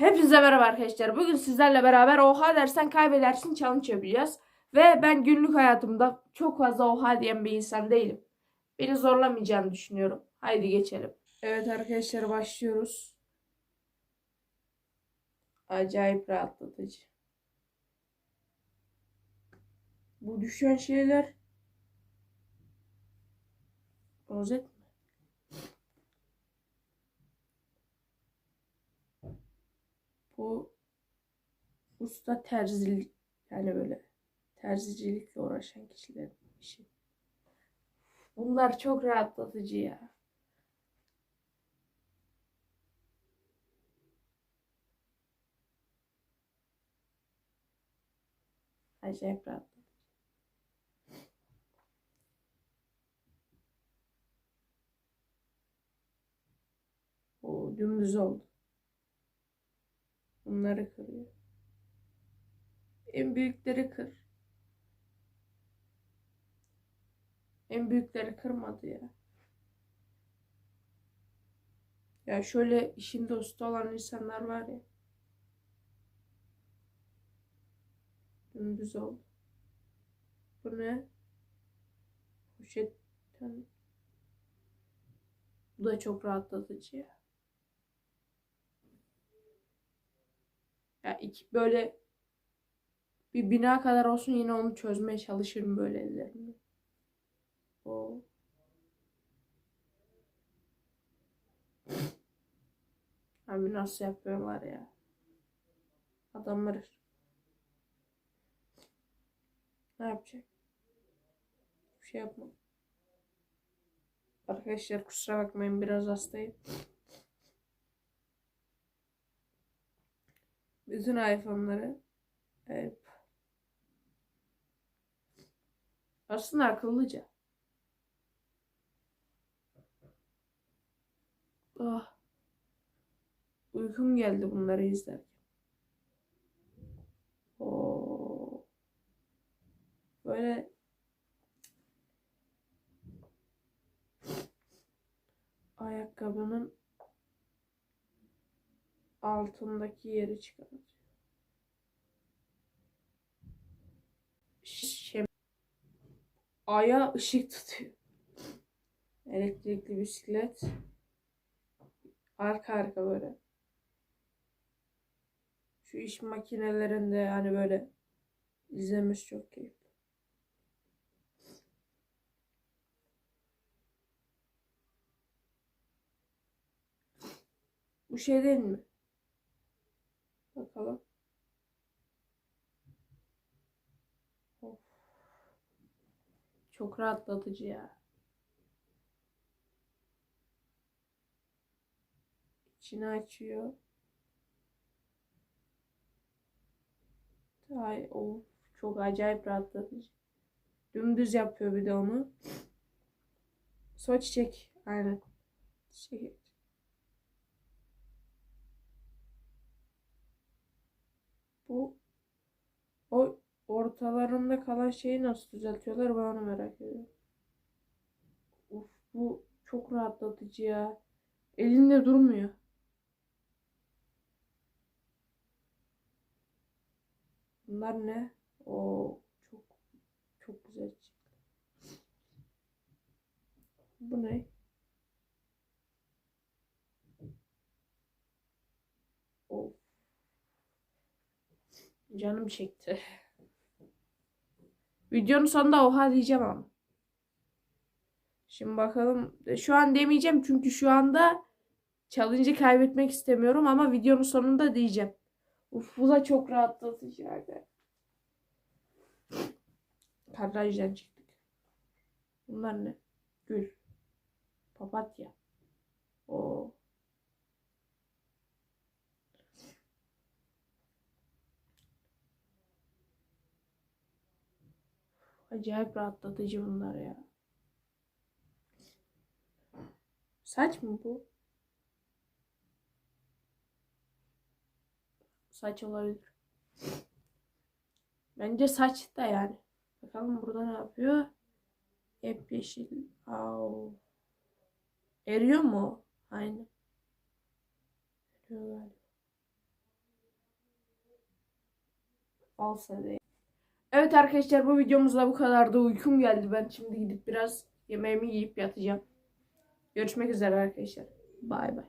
Hepinize merhaba arkadaşlar. Bugün sizlerle beraber oha dersen kaybedersin challenge yapacağız. Ve ben günlük hayatımda çok fazla oha diyen bir insan değilim. Beni zorlamayacağını düşünüyorum. Haydi geçelim. Evet arkadaşlar başlıyoruz. Acayip rahatlatıcı. Bu düşen şeyler rozet mi? Bu usta terzilik yani böyle terzicilikle uğraşan kişilerin işi. Bunlar çok rahatlatıcı ya. Acayip rahatlatıcı. O dümdüz oldu. Bunları kırıyor. En büyükleri kır. En büyükleri kırmadı ya. Ya şöyle işinde usta olan insanlar var ya. Dümdüz oldu. Bu ne? Poşetten. Bu da çok rahatlatıcı ya. Ya iki böyle bir bina kadar olsun yine onu çözmeye çalışırım böyle ellerimle. O. Abi nasıl yapıyorlar ya? Adamlar ne yapacak? Bir şey yapma. Arkadaşlar kusura bakmayın biraz hastayım. Bütün iPhone'ları evet. Aslında akıllıca. Ah. Uykum geldi bunları izlerken. Oo. Böyle ayakkabının altındaki yeri çıkartıyor. Şem Aya ışık tutuyor. Elektrikli bisiklet. Arka arka böyle. Şu iş makinelerinde hani böyle izlemesi çok keyifli. Bu şey değil mi? Bakalım. Of. Çok rahatlatıcı ya. İçini açıyor. Ay, of, çok acayip rahatlatıcı. Dümdüz yapıyor bir de onu. Soç çiçek. Aynen. Çiçek. Bu o ortalarında kalan şeyi nasıl düzeltiyorlar ben onu merak ediyorum. Uf, bu çok rahatlatıcı ya. Elinde durmuyor. Bunlar ne? O çok çok güzel çıktı. Bu ne? Of. Canım çekti. Videonun sonunda oha diyeceğim ama. Şimdi bakalım. Şu an demeyeceğim çünkü şu anda challenge'ı kaybetmek istemiyorum ama videonun sonunda diyeceğim. Uf bu da çok rahatlatıcı abi. Kadrajdan çıktık. Bunlar ne? Gül. Papatya. O. Acayip rahatlatıcı bunlar ya. Saç mı bu? Saç olabilir. Bence saç da yani. Bakalım burada ne yapıyor? Hep yeşil. Au. Eriyor mu? Aynen. Eriyor galiba. Alsa diye. Evet arkadaşlar bu videomuz da bu kadardı. Uykum geldi. Ben şimdi gidip biraz yemeğimi yiyip yatacağım. Görüşmek üzere arkadaşlar. Bay bay.